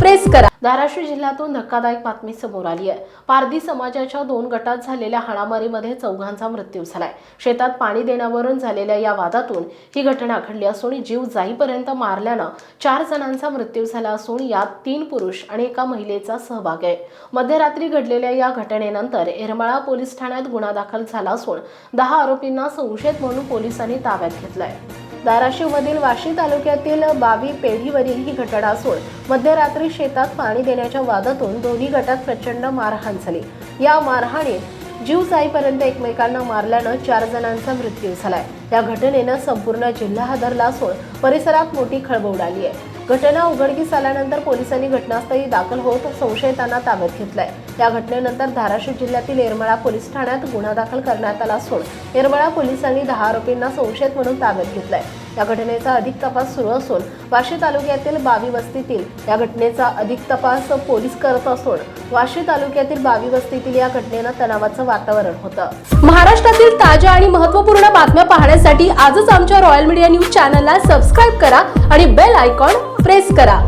Press करा. धाराशिव जिल्ह्यातून धक्कादायक बातमी समोर आली आहे. पारधी समाजाच्या दोन गटात झालेल्या हाणामारीमध्ये चौघांचा मृत्यू झालाय. शेतात पाणी देण्यावरून झालेल्या या वादातून ही घटना घडली असून जीव जाईपर्यंत मारल्यानं चार जणांचा मृत्यू झाला असून यात तीन पुरुष आणि एका महिलेचा सहभाग आहे. मध्यरात्री घडलेल्या या घटनेनंतर येरमाळा पोलीस ठाण्यात गुन्हा दाखल झाला असून दहा आरोपींना संशयित म्हणून पोलिसांनी ताब्यात घेतलाय. धाराशिवमधील वाशी तालुक्यातील बावी पेढीवरील ही घटना असून मध्यरात्री शेतात पाणी देण्याच्या वादातून दोन्ही गटात प्रचंड मारहाण झाली. या मारहाणीत जीव जाईपर्यंत एकमेकांना मारल्यानं चार जणांचा मृत्यू झालाय. या घटनेनं संपूर्ण जिल्हा हादरला असून परिसरात मोठी खळबळ उडाली आहे. घटना उघडकीस आल्यानंतर पोलिसांनी घटनास्थळी दाखल होत संशयितांना ताब्यात घेतलाय. या घटनेनंतर धाराशिव जिल्ह्यातील येरमाळा पोलीस ठाण्यात गुन्हा दाखल करण्यात आला असून येरमाळा पोलिसांनी दहा आरोपींना संशयित म्हणून ताब्यात घेतलाय. या घटनेचा अधिक तपास सुरू असून वाशी तालुक्यातील बावी वस्तीतील या घटनेचा अधिक तपास पोलीस करत असून वाशी तालुक्यातील बावी वस्तीतील या घटनेनं तणावाचं वातावरण होतं. महाराष्ट्रातील ताज्या आणि महत्त्वपूर्ण बातम्या पाहण्यासाठी आजच आमच्या रॉयल मीडिया न्यूज चॅनलला सबस्क्राईब करा आणि बेल आयकॉन प्रेस करा.